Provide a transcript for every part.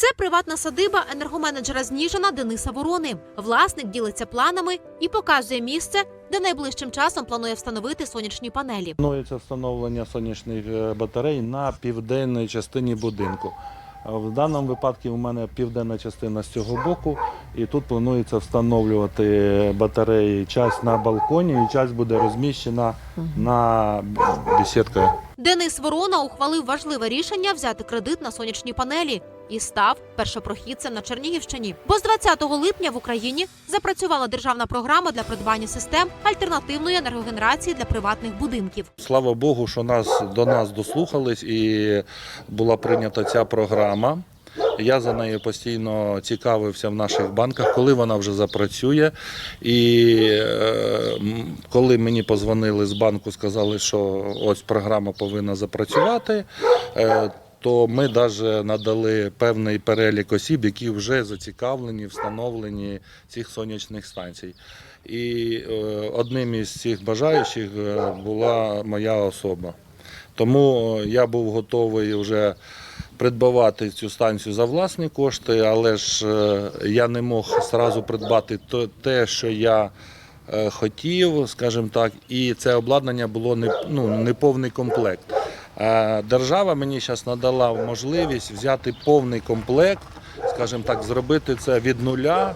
Це приватна садиба енергоменеджера з Ніжина Дениса Ворони. Власник ділиться планами і показує місце, де найближчим часом планує встановити сонячні панелі. Планується встановлення сонячних е, батарей на південній частині будинку. В даному випадку у мене південна частина з цього боку, і тут планується встановлювати батареї. Часть на балконі і часть буде розміщена на бесідкою. Денис Ворона ухвалив важливе рішення взяти кредит на сонячні панелі і став першопрохідцем на Чернігівщині. Бо з 20 липня в Україні запрацювала державна програма для придбання систем альтернативної енергогенерації для приватних будинків. Слава Богу, що нас до нас дослухались і була прийнята ця програма. Я за нею постійно цікавився в наших банках, коли вона вже запрацює. І е, коли мені позвонили з банку, сказали, що ось програма повинна запрацювати. е, То ми навіть надали певний перелік осіб, які вже зацікавлені в встановленні цих сонячних станцій. І е, одним із цих бажаючих е, була моя особа. Тому е, я був готовий вже придбавати цю станцію за власні кошти, але ж я не мог зразу придбати те, що я хотів, скажімо так, і це обладнання було не, ну, не повний комплект. Е, Держава мені зараз надала можливість взяти повний комплект, скажімо так, зробити це від нуля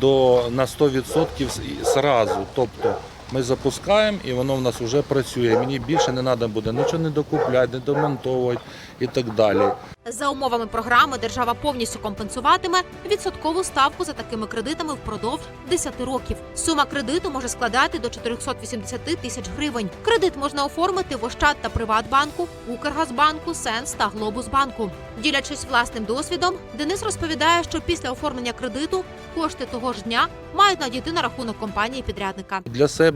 до на 100% сразу. Тобто ми запускаємо і воно в нас вже працює. Мені більше не треба буде нічого не докупляти, не домонтовувати і так далі. За умовами програми держава повністю компенсуватиме відсоткову ставку за такими кредитами впродовж 10 років. Сума кредиту може складати до 480 тисяч гривень. Кредит можна оформити в Ощад та Приватбанку, Укргазбанку, Сенс та Глобусбанку. Ділячись власним досвідом, Денис розповідає, що після оформлення кредиту кошти того ж дня мають надійти на рахунок компанії підрядника. Для себе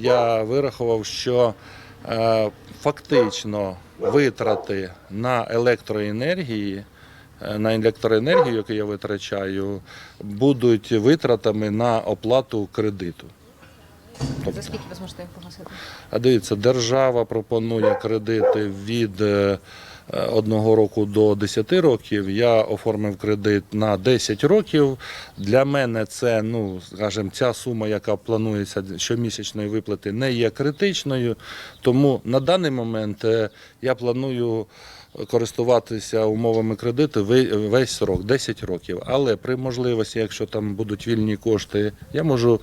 я вирахував, що е, фактично витрати на електроенергії. е, На електроенергію, яку я витрачаю, будуть витратами на оплату кредиту. За скільки ви зможете їх погасити? А дивіться, держава пропонує кредити від е, одного року до 10 років. Я оформив кредит на 10 років. Для мене це, ну скажімо, ця сума, яка планується щомісячної виплати, не є критичною. Тому на даний момент е, я планую. Користуватися умовами кредиту весь срок 10 років. Але при можливості, якщо там будуть вільні кошти, я можу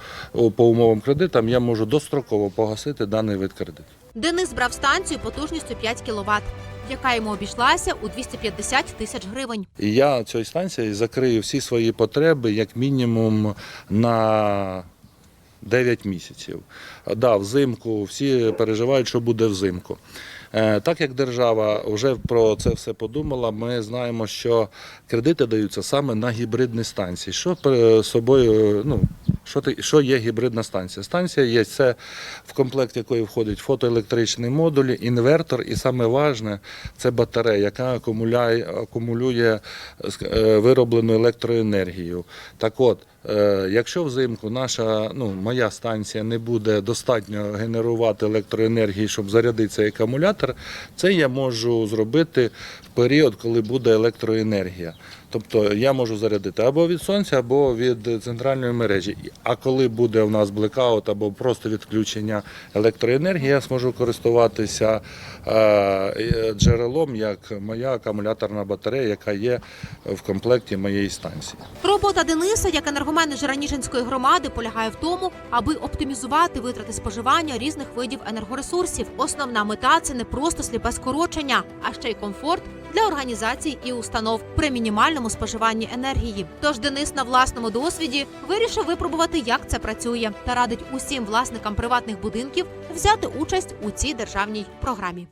по умовам кредитам, я можу достроково погасити даний вид кредиту. Денис брав станцію потужністю 5 кВт, яка йому обійшлася у 250 тисяч гривень. Я цією станцією закрию всі свої потреби як мінімум на 9 місяців. Да, взимку всі переживають, що буде взимку. Е, Так як держава вже про це все подумала, ми знаємо, що кредити даються саме на гібридні станції. Що собою, ну, що, ти- що є гібридна станція? Станція є це в комплект якої входить фотоелектричний модуль, інвертор, і саме важне це батарея, яка акумулює ск- е, вироблену електроенергію. Так от, якщо взимку наша, ну, моя станція не буде достатньо генерувати електроенергії, щоб зарядити цей акумулятор, це я можу зробити в період, коли буде електроенергія. Тобто я можу зарядити або від сонця, або від центральної мережі. А коли буде у нас блекаут або просто відключення електроенергії, я зможу користуватися е, джерелом, як моя акумуляторна батарея, яка є в комплекті моєї станції. Робота Дениса як енергоменеджера Ніжинської громади полягає в тому, аби оптимізувати витрати споживання різних видів енергоресурсів. Основна мета це не просто сліпе скорочення, а ще й комфорт для організацій і установ при мінімальному споживанні енергії. Тож Денис на власному досвіді вирішив випробувати, як це працює, та радить усім власникам приватних будинків взяти участь у цій державній програмі.